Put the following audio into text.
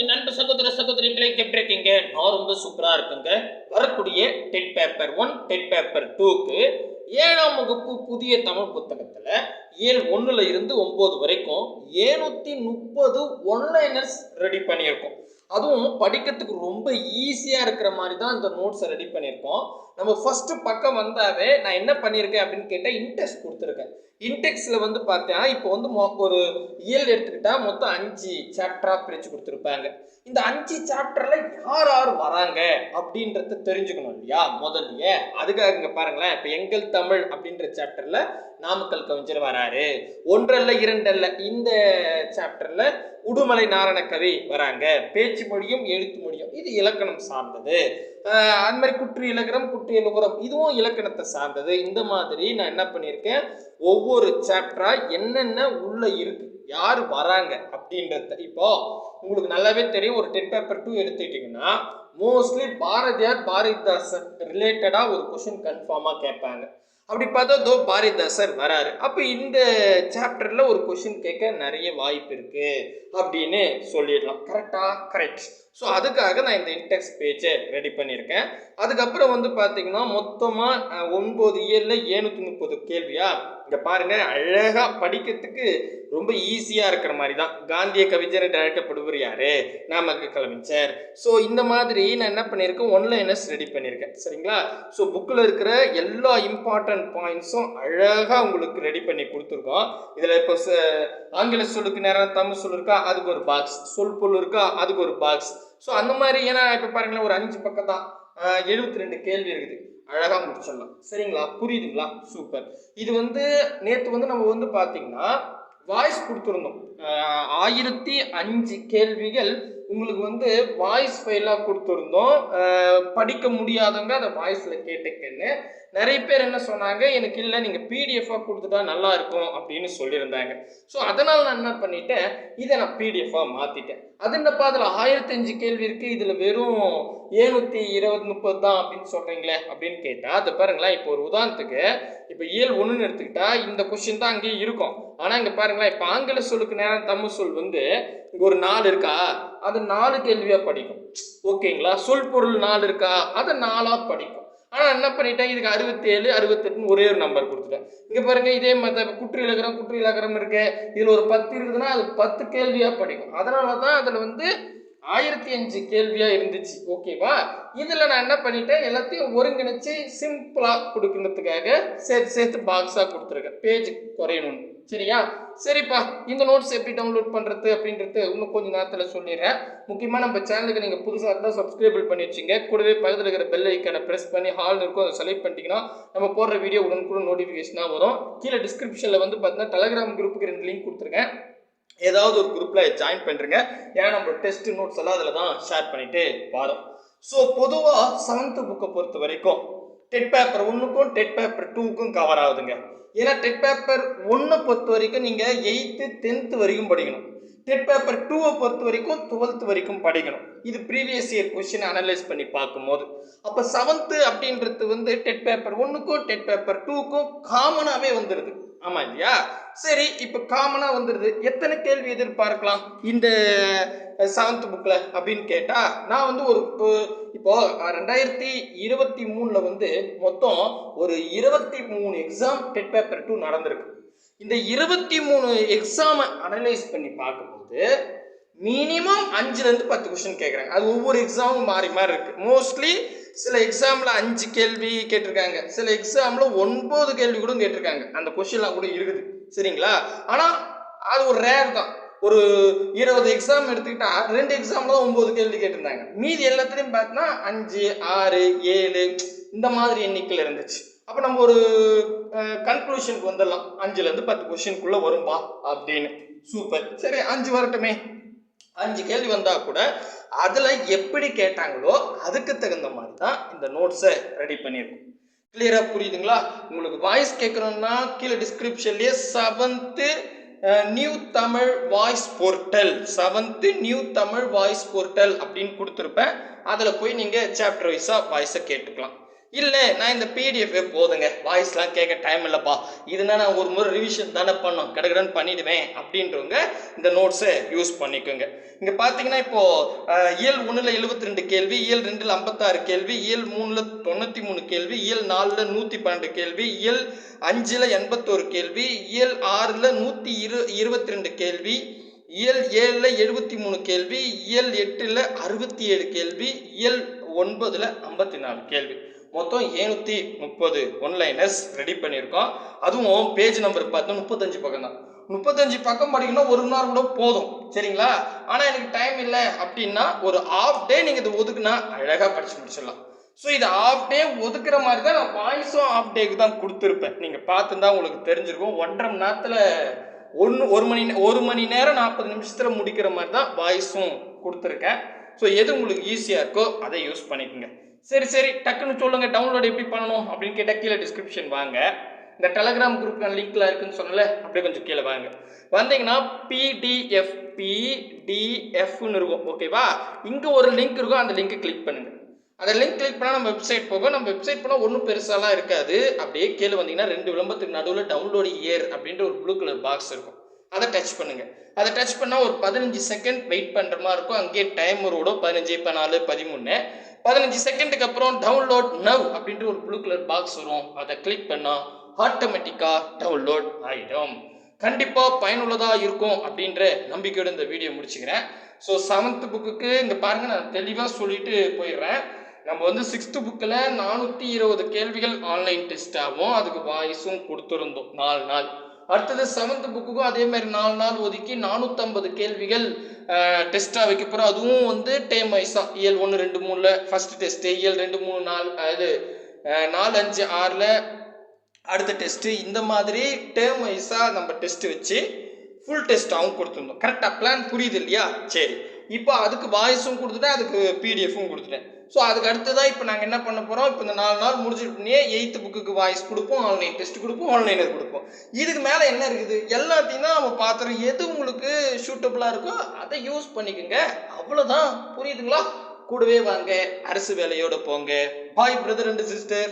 என் நண்பு சகோதர சகோதரிகளை எப்படி இருக்கீங்க நான் ரொம்ப சூப்பரா இருக்குங்க. வரக்கூடிய TET paper one TET paper டூக்கு ஏழாம் வகுப்பு புதிய தமிழ் புத்தகத்துல ஏழு ஒன்னுல இருந்து ஒன்பது வரைக்கும் ஏழ்நூத்தி முப்பது ஒன்லைனர்ஸ் ரெடி பண்ணியிருக்கோம். அதுவும் படிக்கிறதுக்கு ரொம்ப ஈஸியாக இருக்கிற மாதிரி தான் இந்த நோட்ஸை ரெடி பண்ணியிருக்கோம். நம்ம ஃபஸ்ட்டு பக்கம் வந்தாவே நான் என்ன பண்ணியிருக்கேன் அப்படின்னு கேட்டால் இன்டெக்ஸ் கொடுத்துருக்கேன். இன்டெக்ஸில் வந்து பார்த்தேன் இப்போ வந்து ஒரு இயல் எடுத்துக்கிட்டால் மொத்தம் அஞ்சு சாப்டராக பிரித்து கொடுத்துருப்பாங்க. இந்த அஞ்சு சாப்டரில் யார் யார் வராங்க அப்படின்றத தெரிஞ்சுக்கணும் இல்லையா முதல்லயே? அதுக்காக இங்கே பாருங்களேன் இப்போ எங்கள் தமிழ் அப்படின்ற சாப்டரில் நாமக்கல் கவிஞர் வராரு. ஒன்றல்ல இரண்டல்ல இந்த சாப்டரில் உடுமலை நாரணக்கவி கவி வராங்க. பேச்சு மொழியும் எழுத்து மொழியும் இது இலக்கணம் சார்ந்தது. அது மாதிரி குற்று இலக்கணம் குற்று இலகுரம் இதுவும் இலக்கணத்தை சார்ந்தது. இந்த மாதிரி நான் என்ன பண்ணியிருக்கேன்? ஒவ்வொரு சாப்டரா என்னென்ன உள்ள இருக்கு யார் வராங்க அப்படின்றத இப்போ உங்களுக்கு நல்லாவே தெரியும் ஒரு டென் பேப்பர் டூ எடுத்துக்கிட்டிங்கன்னா மோஸ்ட்லி பாரதியார் பாரதிதாசன் ரிலேட்டடாக ஒரு கொஷின் கன்ஃபார்மாக கேட்பாங்க. அப்படி பார்த்தா தோ பாரிதாசர் வராரு. அப்போ இந்த சாப்டரில் ஒரு கொஷின் கேட்க நிறைய வாய்ப்பு இருக்கு அப்படின்னு சொல்லிடலாம். கரெக்டா கரெக்ட் ஸோ அதுக்காக நான் இந்த இன்டெக்ஸ் பேஜை ரெடி பண்ணியிருக்கேன். அதுக்கப்புறம் வந்து பார்த்தீங்கன்னா மொத்தமாக ஒன்பது இயரில் ஏழ்நூற்றி முப்பது கேள்வியா? இங்கே பாருங்கள் அழகாக படிக்கிறதுக்கு ரொம்ப ஈஸியாக இருக்கிற மாதிரி தான் காந்திய கவிஞர் என்று அழைக்கப்படுவர் யார் நாமக்கல் கலைஞர். ஸோ இந்த மாதிரி நான் என்ன பண்ணியிருக்கேன்? ஒன்லைனர்ஸ் ரெடி பண்ணியிருக்கேன். சரிங்களா? ஸோ புக்கில் இருக்கிற எல்லா இம்பார்ட்டன்ட் பாயிண்ட்ஸும் அழகாக உங்களுக்கு ரெடி பண்ணி கொடுத்துருக்கோம். இதில் இப்போ ச- ஆங்கில சொல்லுக்கு நேரம் தமிழ் சொல் இருக்கா? அதுக்கு ஒரு பாக்ஸ் சொல் பொருள் இருக்கா? அதுக்கு ஒரு பாக்ஸ் ஸோ அந்த மாதிரி ஏன்னா இப்போ பாருங்களேன் ஒரு அஞ்சு பக்கம் தான் எழுபத்தி ரெண்டு கேள்வி இருக்குது. அழகாக முடிச்சிடலாம். சரிங்களா? புரியுதுங்களா? சூப்பர். இது வந்து நேற்று வந்து நம்ம வந்து பார்த்தீங்கன்னா வாய்ஸ் கொடுத்துருந்தோம். ஆயிரத்தி அஞ்சு கேள்விகள் உங்களுக்கு வந்து வாய்ஸ் ஃபைலாக கொடுத்துருந்தோம். படிக்க முடியாதவங்க அதை வாய்ஸில் கேட்டுக்கன்னு. நிறைய பேர் என்ன சொன்னாங்க எனக்கு இல்லை நீங்கள் பிடிஎஃபாக கொடுத்துட்டா நல்லா இருக்கும் அப்படின்னு சொல்லியிருந்தாங்க. ஸோ அதனால் நான் என்ன பண்ணிட்டேன் இதை நான் பிடிஎஃபாக மாற்றிட்டேன் அது என்னப்பா அதில் ஆயிரத்தஞ்சு கேள்வி இருக்குது இதில் வெறும் ஏழ்நூற்றி இருபது முப்பது தான் அப்படின்னு சொல்கிறீங்களே அப்படின்னு கேட்டால் அது பாருங்களேன் இப்போ ஒரு உதாரணத்துக்கு இப்போ இயல் ஒன்றுன்னு எடுத்துக்கிட்டா இந்த கொஷின் தான் அங்கேயே இருக்கும். ஆனால் இங்கே பாருங்களேன் இப்போ ஆங்கில சொல்லுக்கு நேரம் தமிழ் சொல் வந்து இங்கே ஒரு நாலு இருக்கா? அது நாலு கேள்வியாக படிக்கும். ஓகேங்களா? சொல் பொருள் நாலு இருக்கா? அதை நாலாக படிக்கும். ஆனால் என்ன பண்ணிட்டேன்? இதுக்கு அறுபத்தேழு அறுபத்தெட்டுன்னு ஒரே ஒரு நம்பர் கொடுத்துட்டேன். இங்கே பாருங்க இதே மாதிரி குற்று இலக்கணம் குற்று இலக்கணம் இருக்கு. இதில் ஒரு பத்து இருக்குதுன்னா அது பத்து கேள்வியாக படிக்கும். அதனால தான் அதில் வந்து ஆயிரத்தி அஞ்சு கேள்வியாக இருந்துச்சு ஓகேவா இதில் நான் என்ன பண்ணிட்டேன்? எல்லாத்தையும் ஒருங்கிணைச்சு சிம்பிளாக கொடுக்கறதுக்காக சேர்த்து சேர்த்து பாக்ஸாக கொடுத்துருக்கேன். பேஜ் குறையணும்னு. சரியா? சரிப்பா இந்த நோட்ஸ் எப்படி டவுன்லோட் பண்ணுறது அப்படின்றது இன்னும் கொஞ்சம் நேரத்தில் சொல்லிடுறேன். முக்கியமாக நம்ம சேனலுக்கு நீங்கள் புதுசாக இருந்தால் சப்ஸ்கிரைபிள் பண்ணி வச்சுங்க. கூடவே பக்கத்தில் இருக்கிற பெல் ஐக்கனை ப்ரெஸ் பண்ணி ஹால் இருக்கும் அதை செலக்ட் பண்ணிட்டீங்கன்னா நம்ம போடுற வீடியோ உடனுக்குடன் நோட்டிஃபிகேஷனாக வரும். கீழே டிஸ்கிரிப்ஷனில் வந்து பார்த்தீங்கன்னா டெலகிராம் குரூப்புக்கு ரெண்டு லிங்க் கொடுத்துருக்கேன். ஏதாவது ஒரு குரூப்பில் ஜாயின் பண்ணுறங்க ஏன்னா நம்ம டெஸ்ட் நோட்ஸ் எல்லாம் அதில் தான் ஷேர் பண்ணிட்டு வரோம். ஸோ பொதுவாக செவன்த்து புக்கை பொறுத்த வரைக்கும் டெட் பேப்பர் ஒன்றுக்கும் டெட் பேப்பர் டூக்கும் கவர் ஆகுதுங்க. ஏன்னா டெட் பேப்பர் ஒன்றை பொறுத்த வரைக்கும் நீங்கள் எயித்து டென்த்து வரைக்கும் படிக்கணும். டெட் பேப்பர் டூவை பொறுத்த வரைக்கும் டுவெல்த் வரைக்கும் படிக்கணும். இது ப்ரீவியஸ் இயர் கொஸ்டின் அனலைஸ் பண்ணி பார்க்கும்போது. அப்போ செவன்த்து அப்படின்றது வந்து டெட் பேப்பர் ஒன்றுக்கும் டெட் பேப்பர் டூக்கும் காமனாகவே வந்துடுது ஆமாம் இல்லையா? சரி இப்போ காமனாக வந்துடுது எத்தனை கேள்வி எதிர்பார்க்கலாம்? இந்த செவன்த் புக்கில் அப்படின்னு கேட்டால் நான் வந்து ஒரு இப்போ- இப்போ ரெண்டாயிரத்தி இருபத்தி மூணில் வந்து மொத்தம் ஒரு இருபத்தி மூணு எக்ஸாம் டெட் பேப்பர் டூ நடந்திருக்கு. இந்த இருபத்தி மூணு எக்ஸாமை அனலைஸ் பண்ணி பார்க்கும்போது மினிமம் அஞ்சுலேருந்து பத்து கொஸ்டின் கேட்குறாங்க அது ஒவ்வொரு எக்ஸாமும் மாறி மாறி இருக்குது மோஸ்ட்லி சில எக்ஸாமில் அஞ்சு கேள்வி கேட்டிருக்காங்க. சில எக்ஸாமில் ஒன்பது கேள்வி கூட கேட்டிருக்காங்க. அந்த கொஷின்லாம் கூட இருக்குது. சரிங்களா? ஆனால் அது ஒரு ரேர் தான். ஒரு இருபது எக்ஸாம் எடுத்துக்கிட்டா ரெண்டு எக்ஸாமில் தான் ஒம்பது கேள்வி கேட்டிருந்தாங்க. மீதி எல்லாத்துலேயும் பார்த்தீங்கன்னா அஞ்சு ஆறு ஏழு இந்த மாதிரி எண்ணிக்கையில் இருந்துச்சு. அப்போ நம்ம ஒரு கன்க்ளூஷனுக்கு வந்துடலாம். அஞ்சுலேருந்து பத்து கொஷினுக்குள்ளே வரும்பா அப்படின்னு. சூப்பர். சரி அஞ்சு வரட்டுமே. அஞ்சு கேள்வி வந்தால் கூட அதில் எப்படி கேட்டாங்களோ அதுக்கு தகுந்த மாதிரி தான் இந்த நோட்ஸை ரெடி பண்ணியிருக்கோம். கிளியராக புரியுதுங்களா? உங்களுக்கு வாய்ஸ் கேட்கணும்னா கீழே டிஸ்கிரிப்ஷன்லேயே seventh new Tamil voice portal seventh new Tamil voice portal அப்படின்னு கொடுத்துருப்பேன். அதில் போய் நீங்கள் சாப்டர் வைஸாக வாய்ஸை கேட்டுக்கலாம். இல்லை நான் இந்த பிடிஎஃப் போதுங்க. வாய்ஸ்லாம் கேட்க டைம் இல்லைப்பா. இதுனா நான் ஒரு முறை ரிவிஷன் தானே பண்ணோம் கிடக்கிடன்னு பண்ணிடுவேன் அப்படின்றவங்க இந்த நோட்ஸை யூஸ் பண்ணிக்கோங்க. இங்கே பார்த்தீங்கன்னா இப்போ இயல் ஒன்றில் எழுபத்தி ரெண்டு கேள்வி இயல் ரெண்டில் ஐம்பத்தாறு கேள்வி இயல் மூணில் தொண்ணூற்றி மூணு கேள்வி இயல் நாலில் நூற்றி பன்னெண்டு கேள்வி இயல் அஞ்சில் எண்பத்தோரு கேள்வி இயல் ஆறில் நூற்றி இரு இருபத்தி ரெண்டு கேள்வி இயல் ஏழில் எழுபத்தி மூணு கேள்வி இயல் எட்டில் அறுபத்தி ஏழு கேள்வி இயல் ஒன்பதில் ஐம்பத்தி நாலு கேள்வி. மொத்தம் ஏழ்நூற்றி முப்பது ஒன்லைனர்ஸ் ரெடி பண்ணியிருக்கோம். அதுவும் பேஜ் நம்பர் பார்த்தா முப்பத்தஞ்சு பக்கம் தான் முப்பத்தஞ்சு பக்கம் படிக்கணும் ஒரு மணி நேரம் கூட போதும். சரிங்களா? ஆனால் எனக்கு டைம் இல்லை அப்படின்னா ஒரு ஆஃப் டே நீங்கள் இதை ஒதுக்குனா அழகாக படிச்சு முடிச்சிடலாம். ஸோ இது ஆஃப் டே ஒதுக்குற மாதிரி தான் நான் வாய்ஸும் ஆஃப் டேக்கு தான் கொடுத்துருப்பேன். நீங்கள் பார்த்துருந்தா உங்களுக்கு தெரிஞ்சிருக்கும். ஒன்றரை மணி நேரத்தில் ஒன்று ஒரு மணி ஒரு மணி நேரம் நாற்பது நிமிஷத்தில் முடிக்கிற மாதிரி தான் வாய்ஸும் கொடுத்துருக்கேன். ஸோ எது உங்களுக்கு ஈஸியாக இருக்கோ அதை யூஸ் பண்ணிக்கோங்க. சரி சரி டக்குன்னு சொல்லுங்கள் டவுன்லோட் எப்படி பண்ணணும் அப்படின்னு கேட்டால் கீழே டிஸ்கிரிப்ஷன் வாங்க. இந்த டெலகிராம் குரூப் லிங்க்ல இருக்குன்னு சொன்னல அப்படியே கொஞ்சம் கீழே வாங்க. வந்தீங்கன்னா பிடிஎஃப் பிடிஎஃப்னு இருக்கும் ஓகேவா இங்கே ஒரு லிங்க் இருக்கும் அந்த லிங்க்கை கிளிக் பண்ணுங்க. அந்த லிங்க் கிளிக் பண்ணால் நம்ம வெப்சைட் போகும். நம்ம வெப்சைட் போனால் ஒன்றும் பெருசாலாம் இருக்காது. அப்படியே கீழே வந்தீங்கன்னா ரெண்டு விளம்பரத்துக்கு நடுவில் டவுன்லோடு இயர் அப்படின்ற ஒரு ப்ளூ கலர் பாக்ஸ் இருக்கும். அதை டச் பண்ணுங்க. அதை டச் பண்ணால் ஒரு பதினஞ்சு செகண்ட் வெயிட் பண்ணுற மாதிரி இருக்கும். அங்கேயே டைம் ஓடும் பதினஞ்சு இப்போ நாலு பதிமூணு. பதினஞ்சு செகண்டுக்கு அப்புறம் டவுன்லோட் நவ் அப்படின்ற ஒரு ப்ளூ கலர் பாக்ஸ் வரும். அதை கிளிக் பண்ணால் ஆட்டோமேட்டிக்காக டவுன்லோட் ஆகிடும் கண்டிப்பாக பயனுள்ளதாக இருக்கும் அப்படின்ற நம்பிக்கையோட இந்த வீடியோ முடிச்சுக்கிறேன். ஸோ செவன்த் புக்குக்கு இங்கே பாருங்கள் நான் தெளிவாக சொல்லிட்டு போயிடுறேன். நம்ம வந்து சிக்ஸ்த்து புக்கில் நானூற்றி இருபது கேள்விகள் ஆன்லைன் டெஸ்ட்டாகவும் அதுக்கு வாய்ஸும் கொடுத்துருந்தோம். நாலு நாள். அடுத்தது செவன்த் புக்குக்கும் அதே மாதிரி நாலு நாள் ஒதுக்கி நானூற்றம்பது கேள்விகள் டெஸ்ட்டாக வைக்க போகிறோம் அதுவும் வந்து டேம் வைஸாக இயல் ஒன்று ரெண்டு மூணில் ஃபஸ்ட் டெஸ்ட்டு இயல் ரெண்டு மூணு நாலு இது நாலு அஞ்சு ஆறில் அடுத்த டெஸ்ட்டு இந்த மாதிரி டேர்ம் வைஸாக நம்ம டெஸ்ட்டு வச்சு ஃபுல் டெஸ்ட்டாகவும் கொடுத்துருந்தோம் கரெக்டாக பிளான் புரியுது இல்லையா? சரி. இப்போ அதுக்கு வாய்ஸும் கொடுத்துட்டேன் அதுக்கு பிடிஎஃப்பும் கொடுத்துட்டேன். ஸோ அதுக்கு அடுத்ததான் இப்போ நாங்கள் என்ன பண்ண போகிறோம் இப்போ இந்த நாலு நாள் முடிஞ்சிட்டுனே எயித்து புக்குக்கு வாய்ஸ் கொடுப்போம் ஆன்லைன் டெஸ்ட் கொடுப்போம் ஆன்லைனில் கொடுப்போம். இதுக்கு மேலே என்ன இருக்குது? எல்லாத்தையும் தான் நம்ம பார்த்துறோம் எது உங்களுக்கு சூட்டபுளாக இருக்கோ அதை யூஸ் பண்ணிக்கோங்க. அவ்வளோதான் புரியுதுங்களா? கூடவே வாங்க. அரசு வேலையோட போங்க. பாய் பிரதர் அண்ட் சிஸ்டர்